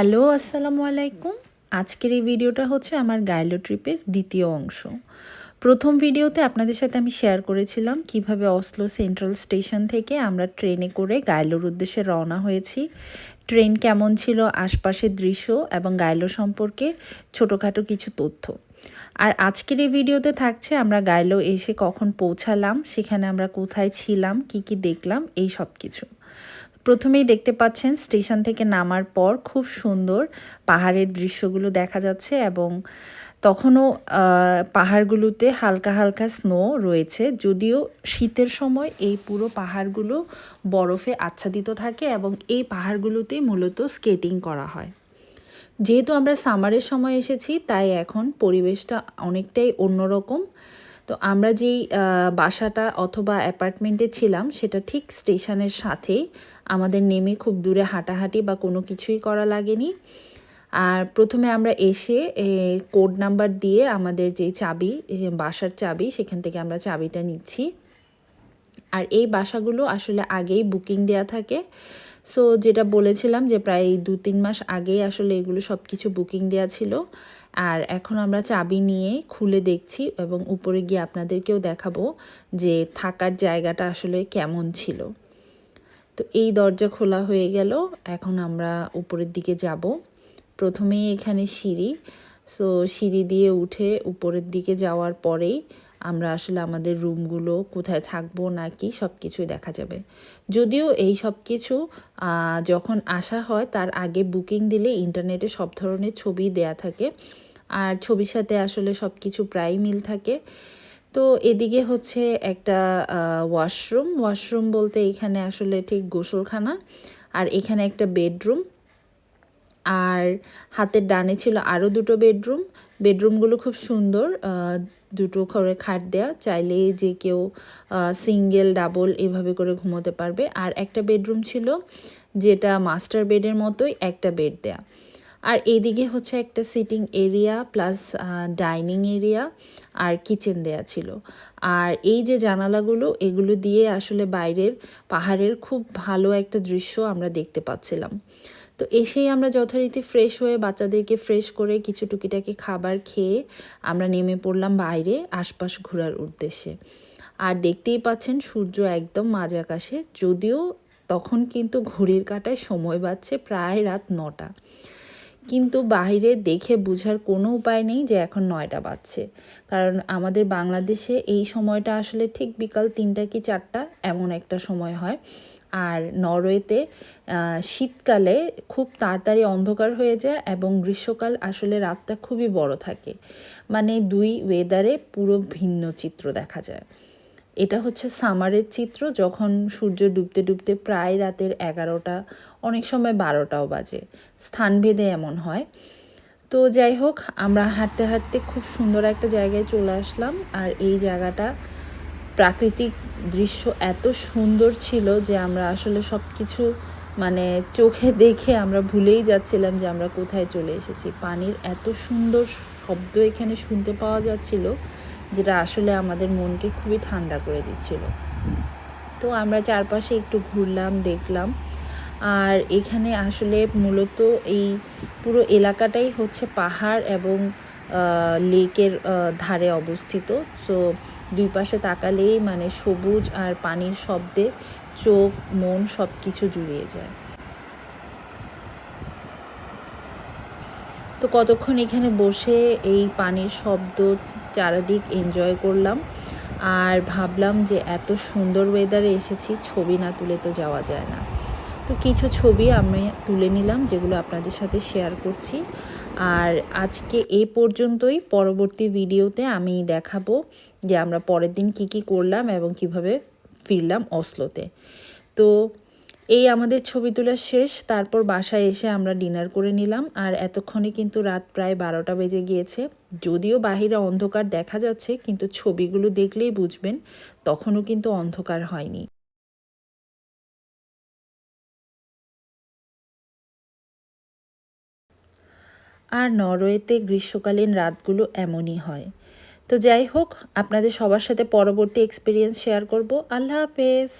Hello, আসসালামু আলাইকুম। আজকের এই ভিডিওটা হচ্ছে আমার গাইলো ট্রিপের দ্বিতীয় অংশ। প্রথম ভিডিওতে আপনাদের সাথে আমি শেয়ার করেছিলাম কীভাবে অসলো সেন্ট্রাল স্টেশন থেকে আমরা ট্রেনে করে গাইলোর উদ্দেশ্যে রওনা হয়েছি। ট্রেন কেমন ছিল, আশপাশের দৃশ্য এবং গাইলো সম্পর্কে ছোটোখাটো কিছু তথ্য। আর আজকের এই ভিডিওতে থাকছে আমরা গাইলো এসে কখন পৌঁছালাম, সেখানে আমরা কোথায় ছিলাম, কি কি দেখলাম, এই সব কিছু প্রথমেই দেখতে পাচ্ছেন স্টেশন থেকে নামার পর খুব সুন্দর পাহাড়ের দৃশ্যগুলো দেখা যাচ্ছে এবং তখনও পাহাড়গুলোতে হালকা হালকা স্নো রয়েছে। যদিও শীতের সময় এই পুরো পাহাড়গুলো বরফে আচ্ছাদিত থাকে এবং এই পাহাড়গুলোতেই মূলত স্কেটিং করা হয়। যেহেতু আমরা সামারের সময় এসেছি, তাই এখন পরিবেশটা অনেকটাই অন্যরকম। তো আমরা যেই বাসাটা অথবা অ্যাপার্টমেন্টে ছিলাম, সেটা ঠিক স্টেশনের সাথেই। আমাদের নেমে খুব দূরে হাঁটাহাঁটি বা কোনো কিছুই করা লাগেনি। আর প্রথমে আমরা এসে কোড নাম্বার দিয়ে আমাদের যে চাবি বাসার চাবি, সেখান থেকে আমরা চাবিটা নিচ্ছি। আর এই বাসাগুলো আসলে আগেই বুকিং দেয়া থাকে। সো যেটা বলেছিলাম যে প্রায় দু তিন মাস আগেই আসলে এগুলো সব কিছু বুকিং দেওয়া ছিল। আর এখন আমরা চাবি নিয়ে খুলে দেখছি এবং উপরে গিয়ে আপনাদেরকেও দেখাবো যে থাকার জায়গাটা আসলে কেমন ছিল। তো এই দরজা খোলা হয়ে গেল। এখন আমরা উপরের দিকে যাব। প্রথমেই এখানে সিঁড়ি। সো সিঁড়ি দিয়ে উঠে উপরের দিকে যাওয়ার পরেই আমরা আসলে আমাদের রুমগুলো কোথায় থাকব না কি সব কিছুই দেখা যাবে। যদিও এই সব কিছু যখন আসা হয় তার আগে বুকিং দিলে ইন্টারনেটে সব ধরনের ছবি দেয়া থাকে। আর ছবির সাথে আসলে সব কিছু প্রায় মিল থাকে। তো এদিকে হচ্ছে একটা ওয়াশরুম। ওয়াশরুম বলতে এখানে আসলে ঠিক গোসলখানা। আর এখানে একটা বেডরুম। আর হাতের ডানে ছিল আরও দুটো বেডরুম। বেডরুমগুলো খুব সুন্দর দুটো করে খাট দেয়া। চাইলে যে কেউ সিঙ্গেল, ডাবল এভাবে করে ঘুমোতে পারবে। আর একটা বেডরুম ছিল যেটা মাস্টার বেডের মতোই একটা বেড দেয়া। আর এদিকে হচ্ছে একটা sitting area plus dining area আর কিচেন দেয়া ছিল। আর এই যে জানালাগুলো, এগুলো দিয়ে আসলে বাইরের পাহাড়ের খুব ভালো একটা দৃশ্য আমরা দেখতে পাচ্ছিলাম। তো এসেই আমরা যথারীতি ফ্রেশ হয়ে বাচ্চাদেরকে ফ্রেশ করে কিছু টুকিটাকি খাবার খেয়ে আমরা নেমে পড়লাম বাইরে আশপাশ ঘোরার উদ্দেশ্যে। আর দেখতেই পাচ্ছেন সূর্য একদম মাঝ আকাশে, যদিও তখন কিন্তু ঘড়ির কাটায় সময় বাড়ছে প্রায় রাত নটা। কিন্তু বাইরে দেখে বোঝার কোনো উপায় নেই যে এখন নয়টা বাজছে। কারণ আমাদের বাংলাদেশে এই সময়টা আসলে ঠিক বিকাল তিনটা কি চারটা এমন একটা সময় হয়। আর নরওয়েতে শীতকালে খুব তাড়াতাড়ি অন্ধকার হয়ে যায় এবং গ্রীষ্মকাল আসলে রাতটা খুবই বড় থাকে। মানে দুই ওয়েদারে পুরো ভিন্ন চিত্র দেখা যায়। এটা হচ্ছে সামারের চিত্র, যখন সূর্য ডুবতে ডুবতে প্রায় রাতের এগারোটা, অনেক সময় বারোটাও বাজে। স্থানভেদে এমন হয়। তো যাই হোক, আমরা হাঁটতে হাঁটতে খুব সুন্দর একটা জায়গায় চলে আসলাম। আর এই জায়গাটা প্রাকৃতিক দৃশ্য এত সুন্দর ছিল যে আমরা আসলে সব কিছু মানে চোখে দেখে আমরা ভুলেই যাচ্ছিলাম যে আমরা কোথায় চলে এসেছি। পানির এত সুন্দর শব্দ এখানে শুনতে পাওয়া যাচ্ছিল। যেটা আসলে আমাদের মনকে খুবই ঠান্ডা করে দিচ্ছিল। তো আমরা চারপাশে একটু ঘুরলাম, দেখলাম। আর এখানে আসলে মূলত এই পুরো এলাকাটাই হচ্ছে পাহাড় এবং লেকের ধারে অবস্থিত। সো দুই পাশে তাকালেই মানে সবুজ আর পানির শব্দে চোখ, মন সব কিছু জুড়িয়ে যায়। তো কতক্ষণ এখানে বসে এই পানির শব্দ চারিদিক এনজয় করলাম। আর ভাবলাম যে এত সুন্দর ওয়েদারে এসেছি, ছবি না তুলে তো যাওয়া যায় না। তো কিছু ছবি আমি তুলে নিলাম, যেগুলো আপনাদের সাথে শেয়ার করছি। আর আজকে এ পর্যন্তই। পরবর্তী ভিডিওতে আমি দেখাবো যে আমরা পরের দিন কি কি করলাম এবং কীভাবে ফিরলাম অসলোতে তো এই আমাদের ছবি তোলা শেষ, তারপর বাসায় এসে আমরা ডিনার করে নিলাম। আর এতক্ষণে কিন্তু রাত প্রায় বারোটা বেজে গিয়েছে। যদিও বাহিরে অন্ধকার দেখা যাচ্ছে, কিন্তু ছবিগুলো দেখলেই বুঝবেন, তখনও কিন্তু অন্ধকার হয়নি। আর নরওয়েতে গ্রীষ্মকালীন রাতগুলো এমনই হয়। তো যাই হোক, আপনাদের সবার সাথে পরবর্তী এক্সপিরিয়েন্স শেয়ার করব। আল্লাহ হাফেজ!